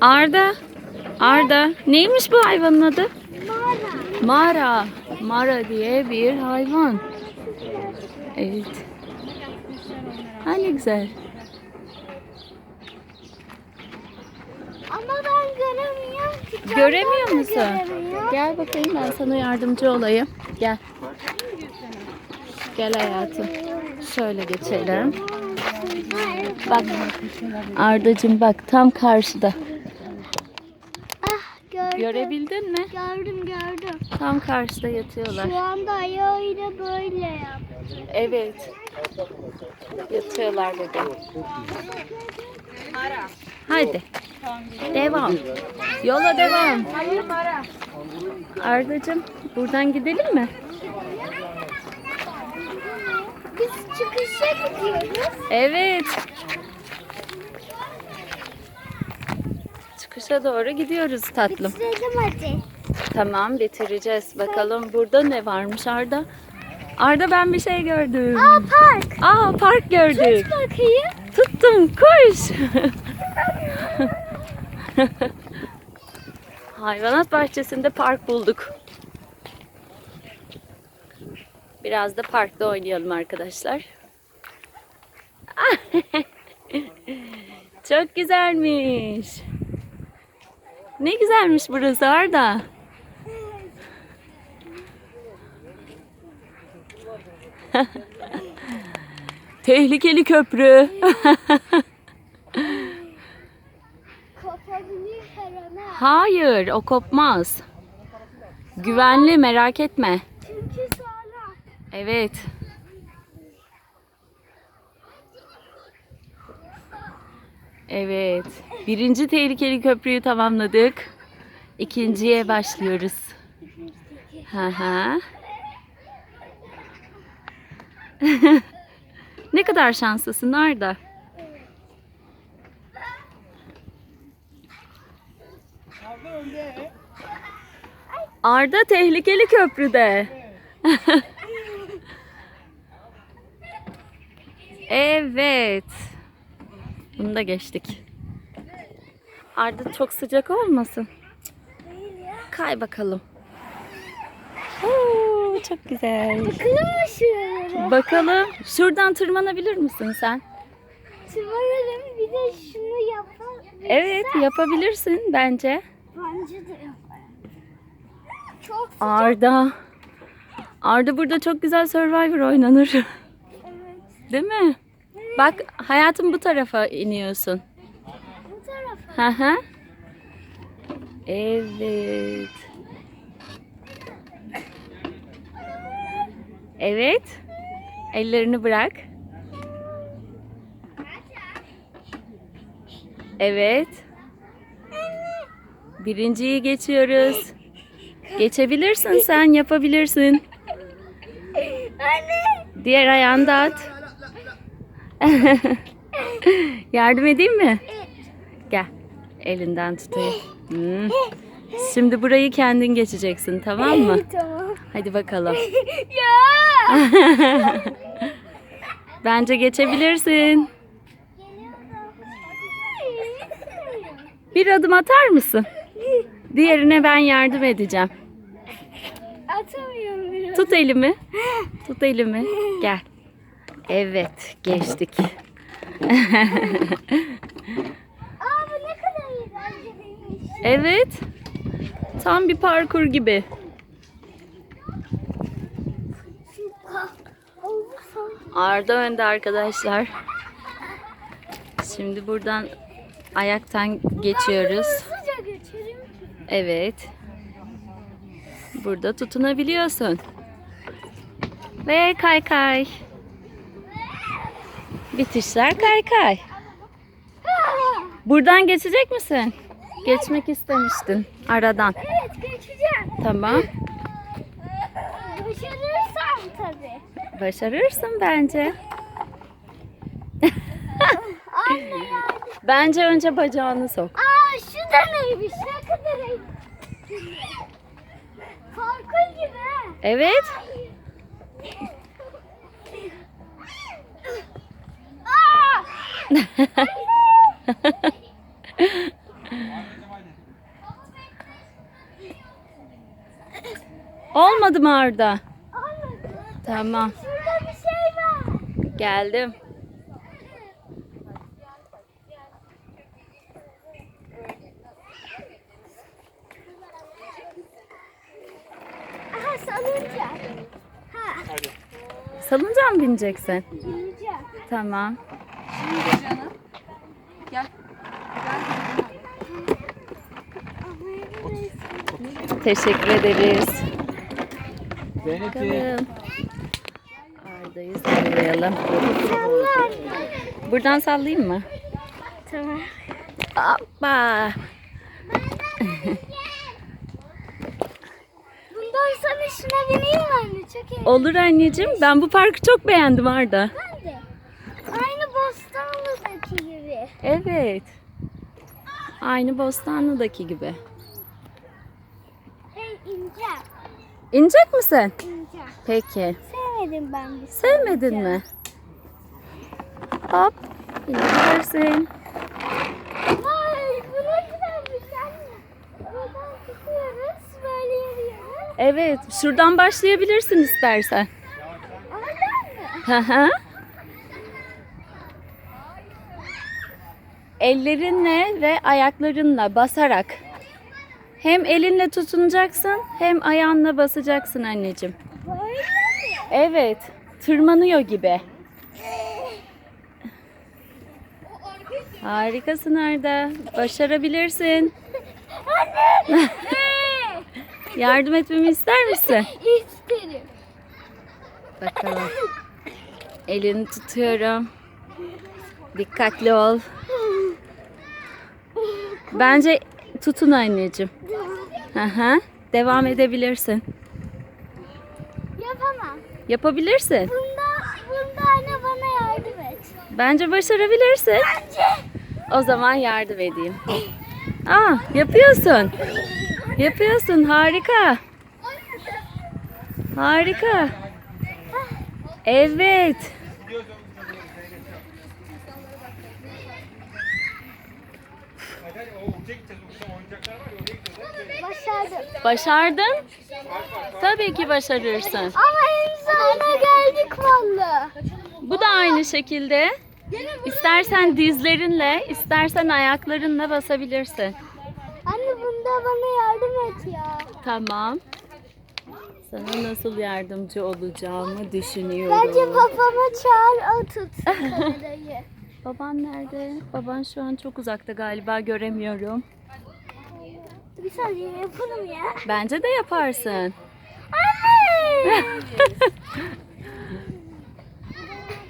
Arda. Arda. Neymiş bu hayvanın adı? Mağara. Mara. Mara diye bir hayvan. Evet. Ha ne güzel. Ama ben göremiyorum ki. Göremiyor musun? göremiyor. Gel bakayım ben sana yardımcı olayım. Gel. Gel hayatım. Şöyle geçelim. Bak Ardacığım bak tam karşıda. Gördüm. Görebildin mi? Gördüm gördüm. Tam karşıda yatıyorlar. Şu anda ayağıyla böyle yaptı. Evet. Yatıyorlar bebeğim. Hadi. Devam. Yola devam. Ardacığım buradan gidelim mi? Biz çıkışa gidiyoruz. Evet. Çıkışa doğru gidiyoruz tatlım. Bitirelim hadi. Tamam bitireceğiz. Bakalım burada ne varmış Arda? Arda ben bir şey gördüm. Aa park. Aa park gördük. Tut bakayım. Tuttum koş. Hayvanat bahçesinde park bulduk. Biraz da parkta oynayalım arkadaşlar. Çok güzelmiş. Ne güzelmiş burası Arda. Tehlikeli köprü. Hayır, o kopmaz. Güvenli, merak etme. Çünkü sonra. Evet. Evet. Birinci tehlikeli köprüyü tamamladık. İkinciye başlıyoruz. Hı hı. ne kadar şanslısın Arda. Arda tehlikeli köprüde. evet. Bunu da geçtik. Arda çok sıcak olmasın. Kay bakalım. Oo, çok güzel. Bakıyor mu şuralara? Bakalım. Şuradan tırmanabilir misin sen? Çıvaralım bir de şunu yapalım. Evet, yapabilirsin bence. Bence de yaparım. Çok sıcak. Arda. Arda burada çok güzel Survivor oynanır. Evet. Değil mi? Bak hayatım bu tarafa iniyorsun. Bu tarafa. Hı hı. Evet. Evet. Ellerini bırak. Evet. Birinciyi geçiyoruz. Geçebilirsin sen, yapabilirsin. Anne. Diğer ayağını da at. Yardım edeyim mi? Gel. Elinden tutayım. Hmm. Şimdi burayı kendin geçeceksin tamam mı? tamam. Hadi bakalım. Ya. Bence geçebilirsin. Bir adım atar mısın? Diğerine ben yardım edeceğim. Atamıyorum biraz. Tut elimi. Tut elimi. Gel. Evet, geçtik. Aa bu ne kadar eğlenceliymiş. Evet. Tam bir parkur gibi. Arda önde arkadaşlar. Şimdi buradan ayaktan geçiyoruz. Evet. Burada tutunabiliyorsun. Ve kay kay. Bitişler kay kay. Buradan geçecek misin? Geçmek istemiştin aradan. Evet geçeceğim. Tamam. Başarırsam tabii. Başarırsın bence. Anne. Bence önce bacağını sok. Aa şu da neymiş? Ne kadar eğlenceli. Parkur gibi. Evet. Aa! Olmadı mı Arda? Olmadı. Tamam. Şurada bir şey var. Geldim. Aha salıncak. Ha. Salıncağa mı bineceksin? Bineceğim. Tamam. Gel. Teşekkür ederiz. Bakalım. Arda'yı sallayalım. Buradan sallayayım mı? Tamam. Hoppa. Bundan sonra şuna bineyim anne? Çok iyi. Olur anneciğim. Ben bu parkı çok beğendim Arda. Ben Bostanlı'daki gibi. Evet. Aynı Bostanlı'daki gibi. Hey ince. İnecek misin? İnce. Peki. Sevmedim ben bu Sevmedin mi? Hop. İnebilirsin. Vay bu ne güzelmiş anne. Buradan tutuyoruz. Böyle yürüyoruz. Evet. Şuradan başlayabilirsin istersen. Oradan mı? Hı hı. Ellerinle ve ayaklarınla basarak. Hem elinle tutunacaksın hem ayağınla basacaksın anneciğim. Evet. Tırmanıyor gibi. Harikasın Arda. Başarabilirsin. Anne. Yardım etmemi ister misin? İsterim. Bakalım. Elini tutuyorum. Dikkatli ol. Bence tutun anneciğim. Hı. Devam edebilirsin. Yapamam. Yapabilirsin. Bunda, bunda anne bana yardım et. Bence başarabilirsin. Bence. O zaman yardım edeyim. Aa, yapıyorsun. Yapıyorsun. Harika. Harika. Evet. Başardın. Tabii ki başarırsın. Ama en sonuna geldik valla. Bu da aynı şekilde. İstersen dizlerinle, istersen ayaklarınla basabilirsin. Anne bunda bana yardım et ya. Tamam. Sana nasıl yardımcı olacağımı düşünüyorum. Bence babama çağır o tut kamerayı. Baban nerede? Baban şu an çok uzakta galiba göremiyorum. Bir saniye yapalım ya. Bence de yaparsın. Anne!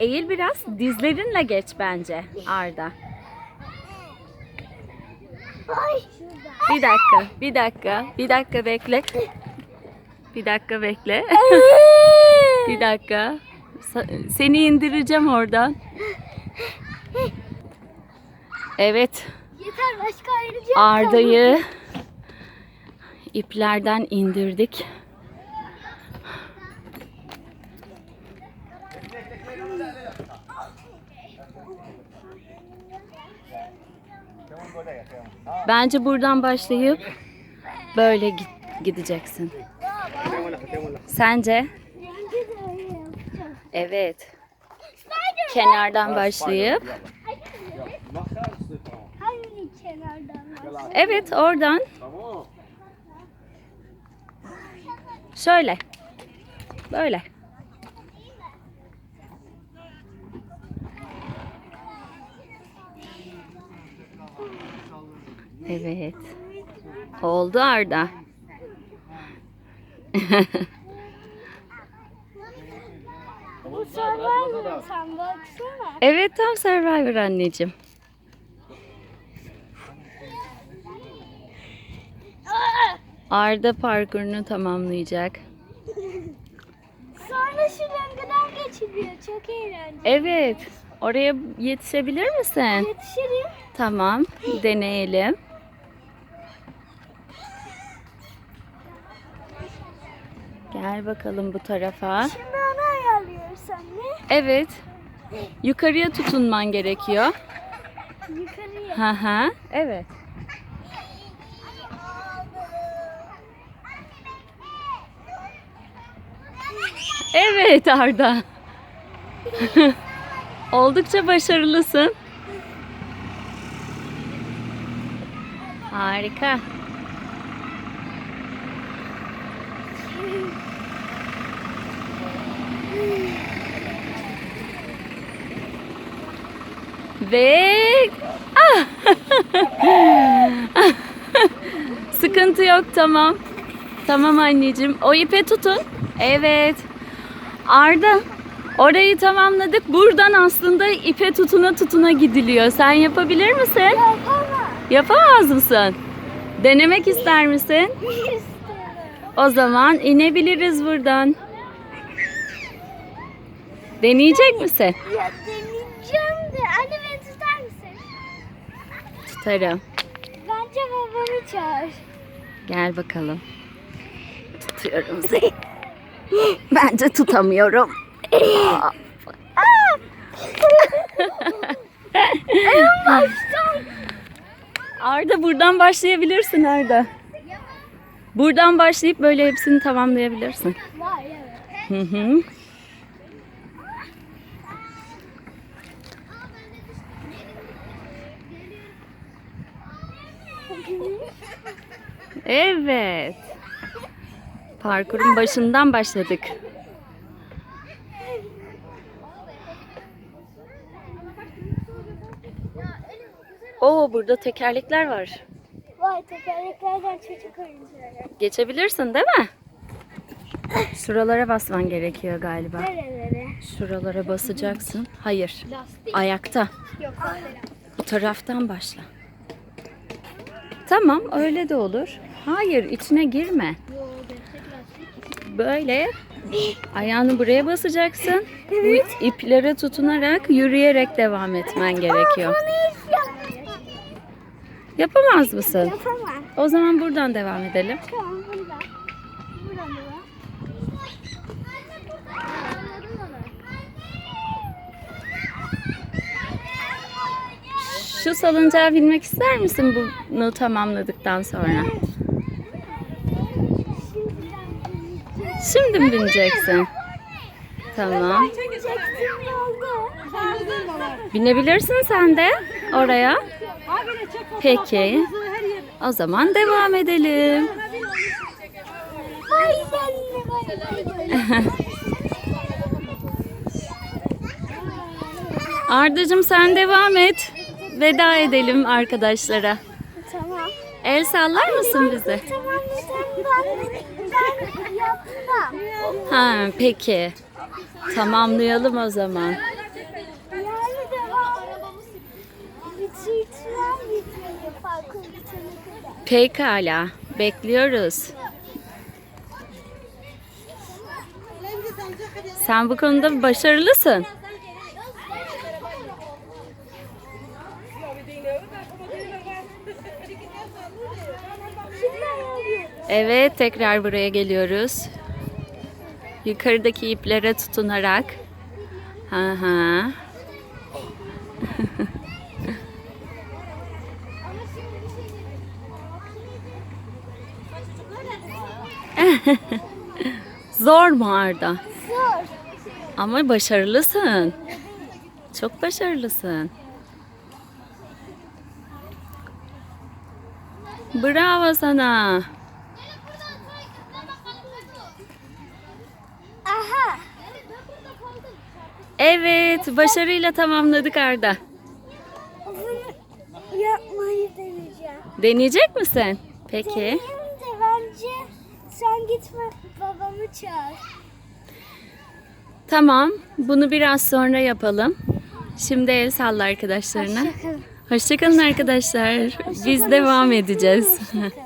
Eğil biraz. Dizlerinle geç bence Arda. Ay. Bir dakika, bir dakika, bir dakika bekle. Bir dakika bekle. bir dakika. Seni indireceğim oradan. Evet, Yeter başka ayrıca Arda'yı iplerden indirdik. Bence buradan başlayıp böyle gideceksin. Sence? Evet. Kenardan başlayıp? Evet, oradan. Şöyle. Böyle. Evet. Oldu Arda. Bu Survivor sen baksana. evet tam Survivor anneciğim. Aa! Arda parkurunu tamamlayacak. Sonra şu döngüden geçiliyor. Çok eğlenceli. Evet. Oraya yetişebilir misin? Yetişirim. Tamam. Deneyelim. Gel bakalım bu tarafa. Şimdi onu ayarlıyoruz anne. Evet. Yukarıya tutunman gerekiyor. Yukarıya. Hı hı. Evet. Evet Arda. Oldukça başarılısın. Harika. Ve Ah! Sıkıntı yok tamam. Tamam anneciğim. O ipe tutun. Evet. Arda orayı tamamladık. Buradan aslında ipe tutuna tutuna gidiliyor. Sen yapabilir misin? Yapamam. Yapamaz mısın? Denemek ister misin? İsterim. O zaman inebiliriz buradan. Deneyecek misin? Ya deneyeceğim de. Anne beni tutar mısın? Tutarım. Bence babamı çağır. Gel bakalım. Tutuyorum seni. Bence tutamıyorum. Arda buradan başlayabilirsin Arda. Buradan başlayıp böyle hepsini tamamlayabilirsin. Hı hı. Evet. Parkurun başından başladık. Oo burada tekerlekler var. Vay tekerleklerden çocuk oyuncağı. Geçebilirsin değil mi? Şuralara basman gerekiyor galiba. Nerelere? Şuralara basacaksın. Hayır. Ayakta. Yok Bu taraftan başla. Tamam öyle de olur. Hayır içine girme. Böyle ayağını buraya basacaksın. Bu iplere tutunarak yürüyerek devam etmen gerekiyor. Yapamaz mısın? Yapamam. O zaman buradan devam edelim. Tamam? Şu salıncağa binmek ister misin bunu tamamladıktan sonra? Şimdi mi bineceksin? Tamam. Binebilirsin sen de oraya. Peki. O zaman devam edelim. Ardacığım sen devam et. Veda edelim arkadaşlara. Tamam. El sallar mısın bize? Tamam sen ben, ben yapmam. Ha peki. Tamamlayalım o zaman. Pekala. Bekliyoruz. Sen bu konuda başarılısın. Evet, tekrar buraya geliyoruz. Yukarıdaki iplere tutunarak. Hı hı. Zor mu Arda? Zor. Ama başarılısın. Çok başarılısın. Bravo sana. Aha. Evet, başarıyla tamamladık Arda. Bunu yapmayı deneyeceğim. Deneyecek misin? Peki. Deneyeyim de bence sen gitme babamı çağır. Tamam, bunu biraz sonra yapalım. Şimdi el salla arkadaşlarına. Hoşçakalın. Hoşçakalın arkadaşlar. Biz devam edeceğiz. Hoşçakalın.